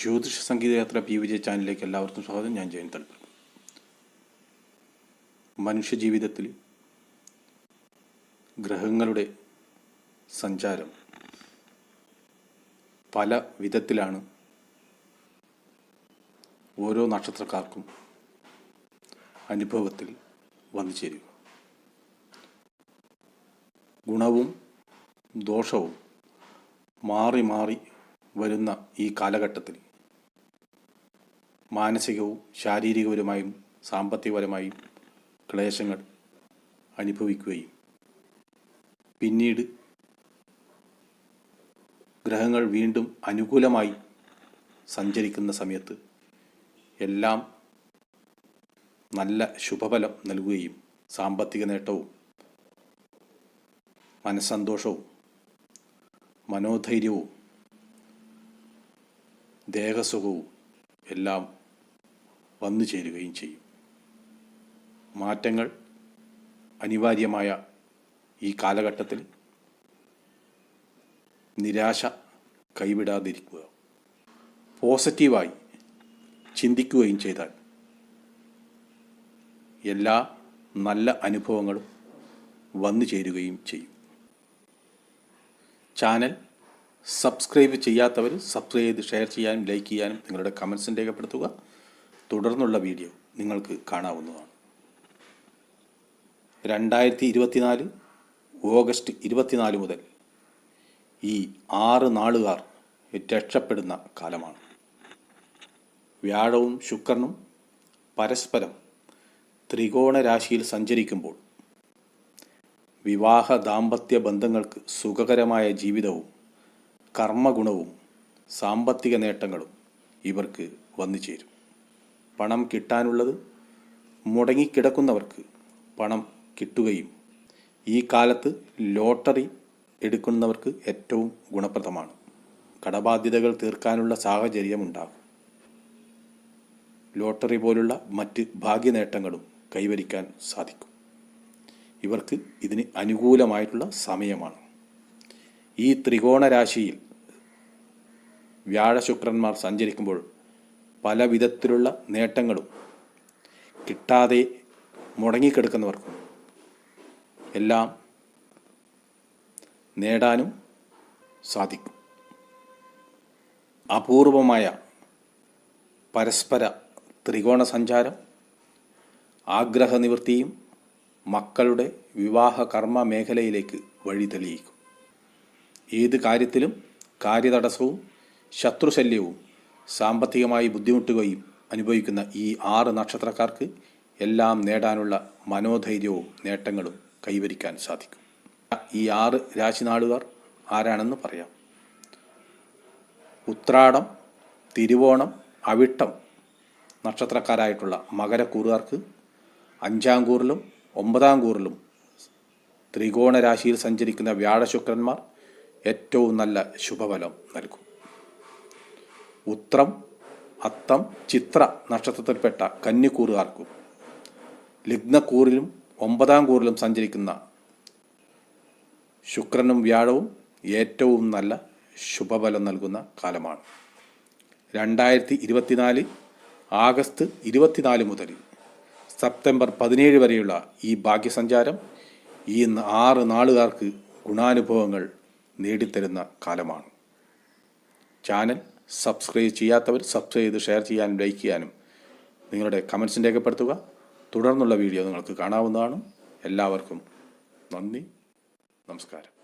ജ്യോതിഷ സംഗീതയാത്ര പി വിജയ ചാനലിലേക്ക് എല്ലാവർക്കും സ്വാഗതം. ഞാൻ ജയൻ തൽപ്പർ മനുഷ്യജീവിതത്തിൽ ഗ്രഹങ്ങളുടെ സഞ്ചാരം പല വിധത്തിലാണ് ഓരോ നക്ഷത്രക്കാർക്കും അനുഭവത്തിൽ വന്നു ചേരുക. ഗുണവും ദോഷവും മാറി മാറി വരുന്ന ഈ കാലഘട്ടത്തിൽ മാനസികവും ശാരീരികപരമായും സാമ്പത്തികപരമായും ക്ലേശങ്ങൾ അനുഭവിക്കുകയും പിന്നീട് ഗ്രഹങ്ങൾ വീണ്ടും അനുകൂലമായി സഞ്ചരിക്കുന്ന സമയത്ത് എല്ലാം നല്ല ശുഭഫലം നൽകുകയും സാമ്പത്തിക നേട്ടവും മനസ്സന്തോഷവും മനോധൈര്യവും ദേഹസുഖവും എല്ലാം വന്നു ചേരുകയും ചെയ്യും. മാറ്റങ്ങൾ അനിവാര്യമായ ഈ കാലഘട്ടത്തിൽ നിരാശ കൈവിടാതിരിക്കുക. പോസിറ്റീവായി ചിന്തിക്കുകയും ചെയ്താൽ എല്ലാ നല്ല അനുഭവങ്ങളും വന്നു ചേരുകയും ചെയ്യും. ചാനൽ സബ്സ്ക്രൈബ് ചെയ്യാത്തവർ സബ്സ്ക്രൈബ് ചെയ്ത് ഷെയർ ചെയ്യാനും ലൈക്ക് ചെയ്യാനും നിങ്ങളുടെ കമൻസും രേഖപ്പെടുത്തുക. തുടർന്നുള്ള വീഡിയോ നിങ്ങൾക്ക് കാണാവുന്നതാണ്. രണ്ടായിരത്തി ഇരുപത്തിനാല് ഓഗസ്റ്റ് ഇരുപത്തിനാല് മുതൽ ഈ ആറ് നാളുകാർ രക്ഷപ്പെടുന്ന കാലമാണ്. വ്യാഴവും ശുക്രനും പരസ്പരം ത്രികോണ രാശിയിൽ സഞ്ചരിക്കുമ്പോൾ വിവാഹ ദാമ്പത്യ ബന്ധങ്ങൾക്ക് സുഖകരമായ ജീവിതവും കർമ്മഗുണവും സാമ്പത്തിക നേട്ടങ്ങളും ഇവർക്ക് വന്നു ചേരും. പണം കിട്ടാനുള്ളത് മുടങ്ങിക്കിടക്കുന്നവർക്ക് പണം കിട്ടുകയും ഈ കാലത്ത് ലോട്ടറി എടുക്കുന്നവർക്ക് ഏറ്റവും ഗുണപ്രദമാണ്. കടബാധ്യതകൾ തീർക്കാനുള്ള സാഹചര്യമുണ്ടാകും. ലോട്ടറി പോലുള്ള മറ്റ് ഭാഗ്യനേട്ടങ്ങളും കൈവരിക്കാൻ സാധിക്കും. ഇവർക്ക് ഇതിന് അനുകൂലമായിട്ടുള്ള സമയമാണ്. ഈ ത്രികോണരാശിയിൽ വ്യാഴശുക്രന്മാർ സഞ്ചരിക്കുമ്പോൾ പല വിധത്തിലുള്ള നേട്ടങ്ങളും കിട്ടാതെ മുടങ്ങിക്കിടക്കുന്നവർക്കും എല്ലാം നേടാനും സാധിക്കും. അപൂർവമായ പരസ്പര ത്രികോണ സഞ്ചാരം ആഗ്രഹനിവൃത്തിയും മക്കളുടെ വിവാഹ കർമ്മ മേഖലയിലേക്ക് വഴി തെളിയിക്കും ഏത് കാര്യത്തിലും കാര്യതടസ്സവും ശത്രുശല്യവും സാമ്പത്തികമായി ബുദ്ധിമുട്ടുകയും അനുഭവിക്കുന്ന ഈ ആറ് നക്ഷത്രക്കാർക്ക് എല്ലാം നേടാനുള്ള മനോധൈര്യവും നേട്ടങ്ങളും കൈവരിക്കാൻ സാധിക്കും. ഈ ആറ് രാശിനാളുകാർ ആരാണെന്ന് പറയാം. ഉത്രാടം തിരുവോണം അവിട്ടം നക്ഷത്രക്കാരായിട്ടുള്ള മകരക്കൂറുകാർക്ക് അഞ്ചാം കൂറിലും ഒമ്പതാം കൂറിലും ത്രികോണ രാശിയിൽ സഞ്ചരിക്കുന്ന വ്യാഴശുക്രന്മാർ ഏറ്റവും നല്ല ശുഭഫലം നൽകും. ഉത്രം അത്തം ചിത്ര നക്ഷത്രത്തിൽപ്പെട്ട കന്നിക്കൂറുകാർക്കും ലഗ്നക്കൂറിലും ഒമ്പതാം കൂറിലും സഞ്ചരിക്കുന്ന ശുക്രനും വ്യാഴവും ഏറ്റവും നല്ല ശുഭഫലം നൽകുന്ന കാലമാണ്. രണ്ടായിരത്തി ഇരുപത്തിനാല് ആഗസ്റ്റ് ഇരുപത്തിനാല് മുതൽ സെപ്റ്റംബർ പതിനേഴ് വരെയുള്ള ഈ ഭാഗ്യസഞ്ചാരം ഈ ആറ് നാളുകാർക്ക് ഗുണാനുഭവങ്ങൾ നേടിത്തരുന്ന കാലമാണ്. ചാനൽ സബ്സ്ക്രൈബ് ചെയ്യാത്തവർ സബ്സ്ക്രൈബ് ചെയ്ത് ഷെയർ ചെയ്യാനും ലൈക്ക് ചെയ്യാനും നിങ്ങളുടെ കമൻസും രേഖപ്പെടുത്തുക. തുടർന്നുള്ള വീഡിയോ നിങ്ങൾക്ക് കാണാവുന്നതാണ്. എല്ലാവർക്കും നന്ദി. നമസ്കാരം.